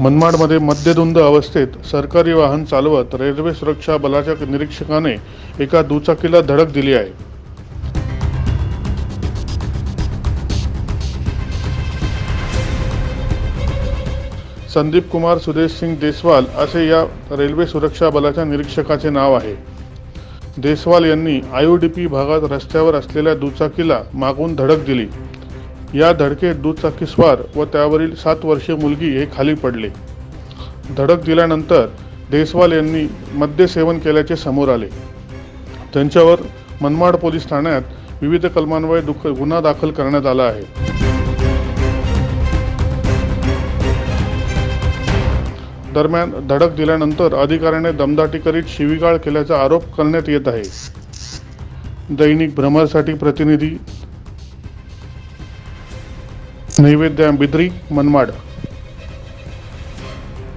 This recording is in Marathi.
मनमाडमध्ये मद्यधुंद अवस्थेत सरकारी वाहन चालवत रेल्वे सुरक्षा बलाच्या निरीक्षकाने एका दुचाकीला धडक दिली आहे. संदीप कुमार सुदेश सिंग देसवाल असे या रेल्वे सुरक्षा बलाच्या निरीक्षकाचे नाव आहे. देसवाल यांनी आयुडीपी भागात रस्त्यावर असलेल्या दुचाकीला मागून धडक दिली. या धडकेत दुचाकीस्वार व त्यावरील सात वर्षीय मुलगी हे खाली पडले. धडक दिल्यानंतर देसवाल यांनी मद्यसेवन केल्याचे समोर आले. त्यांच्यावर मनमाड पोलीस ठाण्यात विविध कलमान्वये दुख गुन्हा दाखल करण्यात आला आहे. दरम्यान धडक दिल्यानंतर अधिकाऱ्याने दमदाटी करीत शिवीगाळ केल्याचा आरोप करण्यात येत आहे. दैनिक भ्रमरसाठी प्रतिनिधी नैवेद्य बिद्री मनमाड.